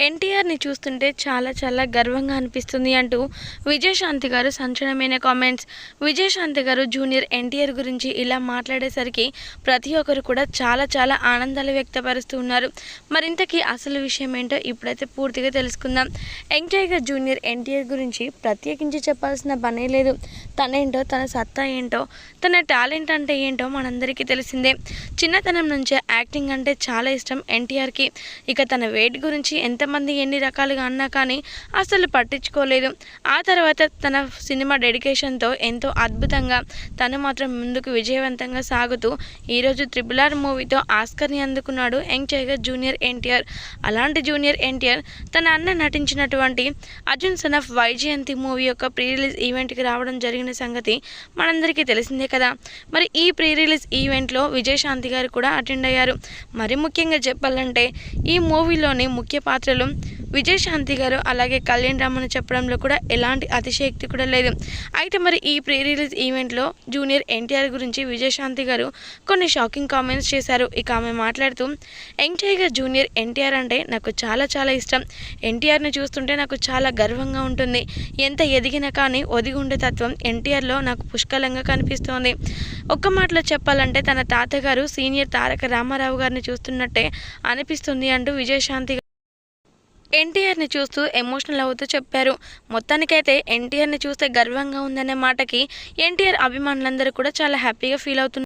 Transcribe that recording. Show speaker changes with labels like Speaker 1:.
Speaker 1: ఎన్టీఆర్ని చూస్తుంటే చాలా చాలా గర్వంగా అనిపిస్తుంది అంటూ విజయశాంతి గారు సంచలనమైన కామెంట్స్ విజయశాంతి గారు జూనియర్ ఎన్టీఆర్ గురించి ఇలా మాట్లాడేసరికి ప్రతి ఒక్కరు కూడా చాలా చాలా ఆనందాలు వ్యక్తపరుస్తూ ఉన్నారు. మరింతకీ అసలు విషయం ఏంటో ఇప్పుడైతే పూర్తిగా తెలుసుకుందాం. ఎంజాయ్గా జూనియర్ ఎన్టీఆర్ గురించి ప్రత్యేకించి చెప్పాల్సిన పనే లేదు. తనేంటో తన సత్తా ఏంటో తన టాలెంట్ అంటే ఏంటో మనందరికీ తెలిసిందే. చిన్నతనం నుంచే యాక్టింగ్ అంటే చాలా ఇష్టం ఎన్టీఆర్కి. ఇక తన వెయిట్ గురించి ఎంత ఎంతమంది ఎన్ని రకాలుగా అన్నా కానీ అసలు పట్టించుకోలేదు. ఆ తర్వాత తన సినిమా డెడికేషన్తో ఎంతో అద్భుతంగా తను మాత్రం ముందుకు విజయవంతంగా సాగుతూ ఈరోజు త్రిబుల్ ఆర్ మూవీతో ఆస్కర్ని అందుకున్నాడు యంగ్ టైగర్ జూనియర్ ఎన్టీఆర్. అలాంటి జూనియర్ ఎన్టీఆర్ తన అన్న నటించినటువంటి Arjun son of Vyjayanthi movie యొక్క ప్రీ రిలీజ్ ఈవెంట్కి రావడం జరిగిన సంగతి మనందరికీ తెలిసిందే కదా. మరి ఈ ప్రీ రిలీజ్ ఈవెంట్లో విజయశాంతి గారు కూడా అటెండ్ అయ్యారు. మరి ముఖ్యంగా చెప్పాలంటే ఈ మూవీలోని ముఖ్య పాత్రలు విజయశాంతి గారు అలాగే కళ్యాణ్ రామన్ చెప్పడంలో కూడా ఎలాంటి అతిశయక్తి కూడా లేదు. అయితే మరి ఈ ప్రీ రిలీజ్ ఈవెంట్లో జూనియర్ ఎన్టీఆర్ గురించి విజయశాంతి గారు కొన్ని షాకింగ్ కామెంట్స్ చేశారు. ఇక ఆమె మాట్లాడుతూ ఎన్టీఆర్ టైగర్ జూనియర్ ఎన్టీఆర్ అంటే నాకు చాలా చాలా ఇష్టం. ఎన్టీఆర్ని చూస్తుంటే నాకు చాలా గర్వంగా ఉంటుంది. ఎంత ఎదిగినా కానీ ఒదిగి ఉండే తత్వం ఎన్టీఆర్లో నాకు పుష్కలంగా కనిపిస్తోంది. ఒక్క మాటలో చెప్పాలంటే తన తాతగారు సీనియర్ తారక రామారావు గారిని చూస్తున్నట్టే అనిపిస్తుంది అంటూ విజయశాంతి ఎన్టీఆర్ని చూస్తూ ఎమోషనల్ అవుతూ చెప్పారు. మొత్తానికైతే ఎన్టీఆర్ని చూస్తే గర్వంగా ఉందనే మాటకి ఎన్టీఆర్ అభిమానులందరూ కూడా చాలా హ్యాపీగా ఫీల్ అవుతున్నారు.